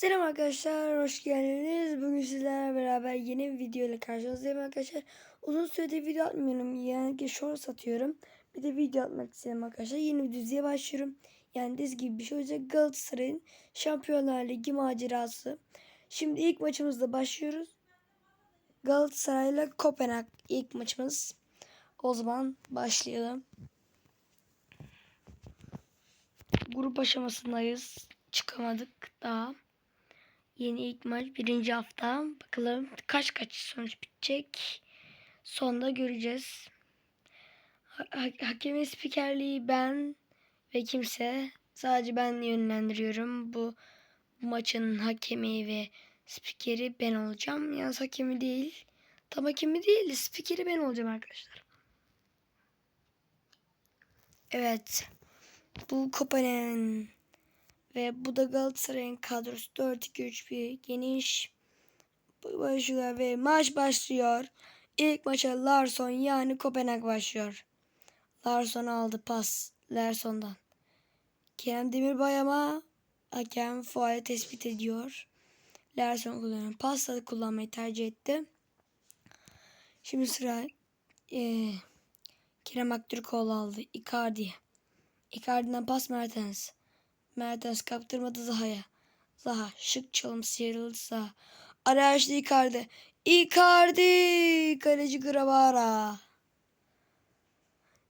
Selam arkadaşlar, hoş geldiniz. Bugün sizlerle beraber yeni bir video ile karşınızdayım arkadaşlar. Uzun süredir video atmıyorum. Yani ki shorts atıyorum. Bir de video atmak istedim arkadaşlar. Yeni bir diziye başlıyorum. Yani dizi gibi bir şey olacak. Galatasaray'ın Şampiyonlar Ligi macerası. Şimdi ilk maçımızda başlıyoruz. Galatasaray'la Kopenhag ilk maçımız. O zaman başlayalım. Grup aşamasındayız. Çıkamadık daha. Yeni ilk maç birinci hafta. Bakalım kaç kaç sonuç bitecek. Sonda göreceğiz. Ha- ha- hakemin spikerliği ben ve kimse. Sadece ben yönlendiriyorum. Bu, maçın hakemi ve spikeri ben olacağım. Yalnız hakemi değil. Tam hakemi değil. Spikeri ben olacağım arkadaşlar. Evet. Bu Kopenhag'ın ve bu da Galatasaray'ın kadrosu 4-2-3-1 geniş başlıyor ve maç başlıyor. İlk maça Larsson yani Kopenhag başlıyor. Larsson aldı pas Larsson'dan. Kerem Demirbay ama hakem faal tespit ediyor. Larsson kullanan pasla kullanmayı tercih etti. Şimdi sıra eee Kerem Aktürkoğlu aldı. Icardi. Icardi'den pas Mertens. Mertens kaptırmadı Zaha'ya. Zaha şık çalım sıyrıldı Zaha. Araya açtı Icardi. Icardi! Kaleci Gravara.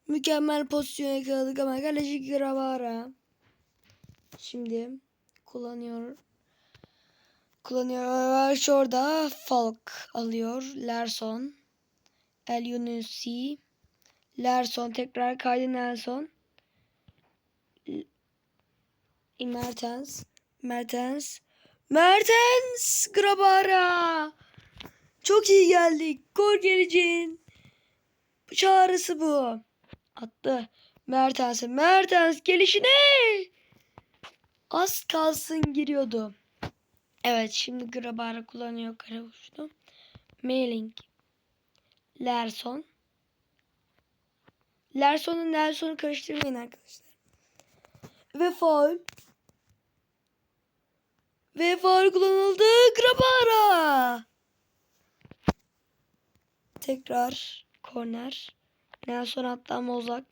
Mükemmel pozisyon yakaladık ama kaleci Gravara. Şimdi kullanıyor. Kullanıyor. Şurada Falk alıyor. Larson. El Yunusi. Larson tekrar kaydı Nelson. Mertens. Mertens. Mertens. Grabara. Çok iyi geldik. Gol geleceğin. Çağrısı bu. Attı. Mertens'e. Mertens gelişine. Az kalsın giriyordu. Evet şimdi Grabara kullanıyor kare vuruştu. Mailing. Larson. Larson'u Nelson'u karıştırmayın arkadaşlar. Ve faul. Ve faul kullanıldı. Grabara. Tekrar korner. Nelson hatta Mozak.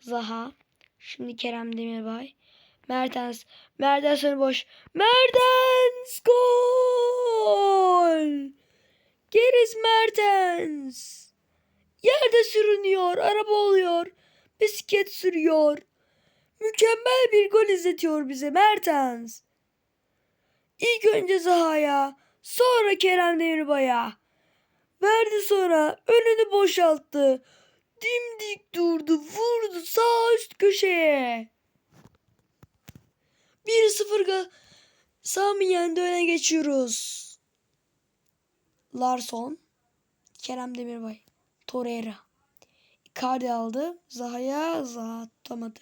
Zaha. Şimdi Kerem Demirbay. Mertens. Mertens boş. Mertens gol. Geriz Mertens. Yerde sürünüyor. Araba oluyor. Bisiklet sürüyor. Mükemmel bir gol izletiyor bize Mertens. İlk önce Zaha'ya, sonra Kerem Demirbay'a. Verdi sonra önünü boşalttı. Dimdik durdu, vurdu sağ üst köşeye. 1-0 Sami yendi öne geçiyoruz. Larson, Kerem Demirbay, Torreira. Icardi aldı. Zaha'ya Zaha tutamadı.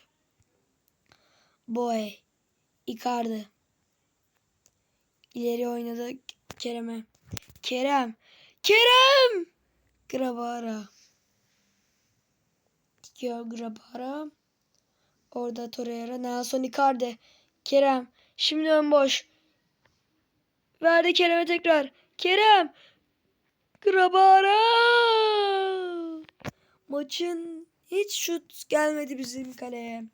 Boy. Icardi. İleri oynadı Kerem'e. Kerem. Kerem. Grabara. Dikiyor Grabara. Orada Torreira. Nelson Icardi. Kerem. Şimdi ön boş. Verdi Kerem'e tekrar. Kerem. Grabara. Maçın hiç şut gelmedi bizim kaleye.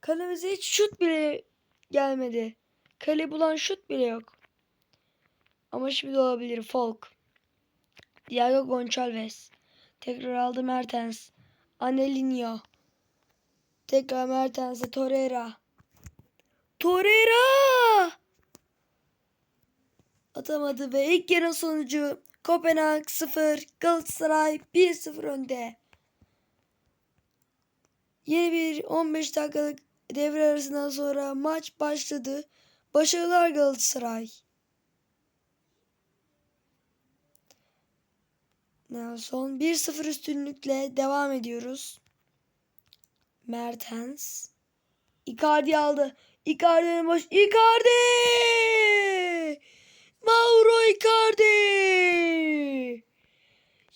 Kalemize hiç şut bile gelmedi. Kale bulan şut bile yok. Ama şimdi olabilir. Folk. Diego Gonçalves. Tekrar aldı Mertens. Anelino. Tekrar Mertens'e Torreira. Torreira! Atamadı ve ilk yarın sonucu Kopenhag 0, Galatasaray 1-0 önde. Yeni bir 15 dakikalık devre arasından sonra maç başladı. Başarılar Galatasaray. Nelson 1-0 üstünlükle devam ediyoruz. Mertens. Icardi aldı. Icardi'nin boş. Icardi! Mauro Icardi!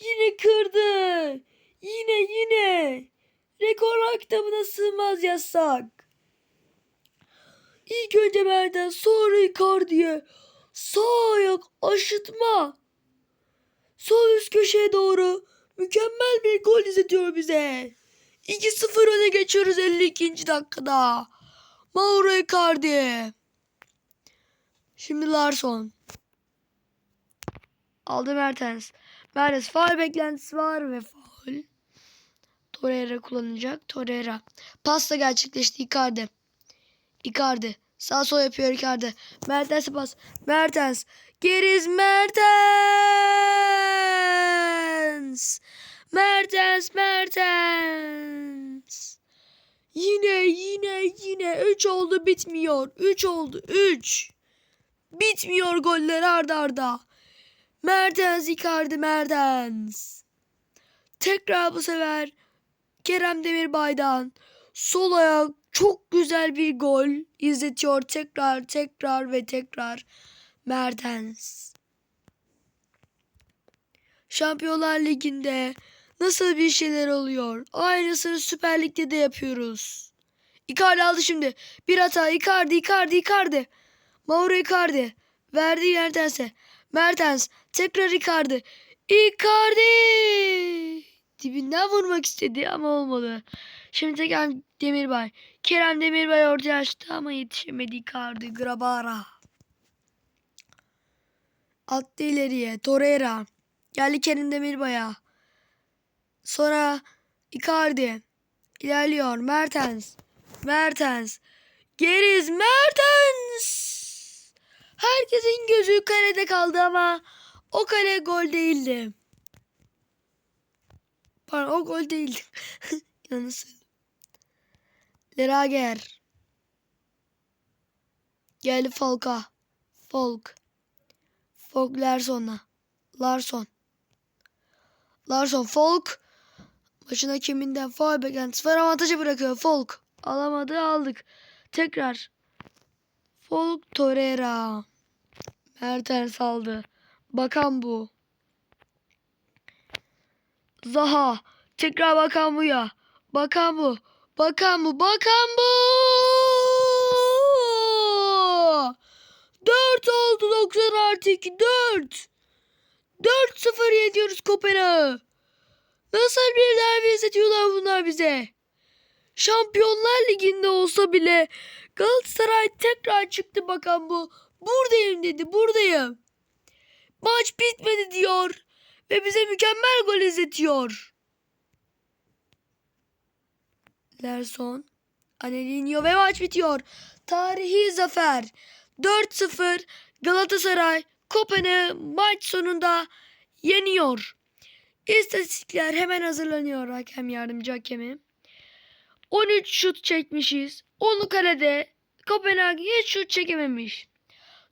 Yine kırdı. Yine yine. Rekorlar kitabına sığmaz yazsak. İlk önce Mertens sonra Aşıtma. Sol üst köşeye doğru mükemmel bir gol izletiyor bize. 2-0 öne geçiyoruz 52. dakikada. Mauro Icardi. Şimdi Larson. Aldı Mertens. Mertens faul beklentisi var ve faul. Torreira kullanacak. Torreira. Pas da gerçekleşti Icardi. Icardi. Sağ sol yapıyor Icardi. Mertens'e pas. Mertens. Geriz Mertens. Mertens Mertens. Yine yine yine 3 oldu bitmiyor. 3 oldu 3. Bitmiyor goller arda arda. Mertens Icardi Mertens. Tekrar bu sefer Kerem Demirbay'dan sol ayak çok güzel bir gol izletiyor tekrar tekrar ve tekrar Mertens. Şampiyonlar Ligi'nde nasıl bir şeyler oluyor? Aynısını Süper Lig'de de yapıyoruz. Icardi aldı şimdi. Bir hata Icardi Icardi Icardi. Mauro Icardi. Verdi Mertens'e. Mertens tekrar Icardi. Icardi! Dibinden vurmak istedi ama olmadı. Şimdi tekrar Demirbay. Kerem Demirbay ortaya açtı ama yetişemedi Icardi. Grabara. Attı ileriye. Torreira. Geldi Kerem Demirbay'a. Sonra Icardi. İlerliyor. Mertens. Mertens. Geriz Mertens. Herkesin gözü kalede kaldı ama o kale gol değildi. Pardon o gol değildi. Yanlış Lerager. Geldi Falk'a. Falk. Falk Larson'a. Larson. Larson Falk. Başına kiminden faul beklentisi var avantajı bırakıyor. Falk. Alamadı aldık. Tekrar. Falk Torreira. Mertens aldı. Bakan bu. Zaha. Tekrar bakan bu ya. Bakan bu. Bakan bu. Bakan bu. 4 oldu 90 artı 2. 4. 4-0 yediyoruz Kopenhag'ı. Nasıl bir derbi izletiyorlar bunlar bize? Şampiyonlar Ligi'nde olsa bile Galatasaray tekrar çıktı bakan bu. Buradayım dedi buradayım. Maç bitmedi diyor. Ve bize mükemmel gol izletiyor. Lerson. Anelino ve maç bitiyor. Tarihi zafer. 4-0 Galatasaray Kopenhag maç sonunda yeniyor. İstatistikler hemen hazırlanıyor hakem yardımcı hakemi. 13 şut çekmişiz. 10'u kalede Kopenhag hiç şut çekememiş.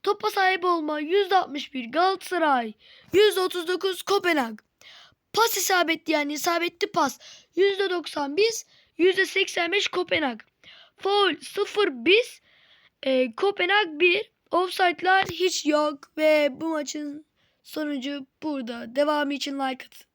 Topa sahip olma %61 Galatasaray, %39 Kopenhag. Pas isabetli yani isabetli pas %90 biz, %85 Kopenhag. Foul 0 biz, e, Kopenhag 1. Offside'lar hiç yok ve bu maçın sonucu burada. Devamı için like atın.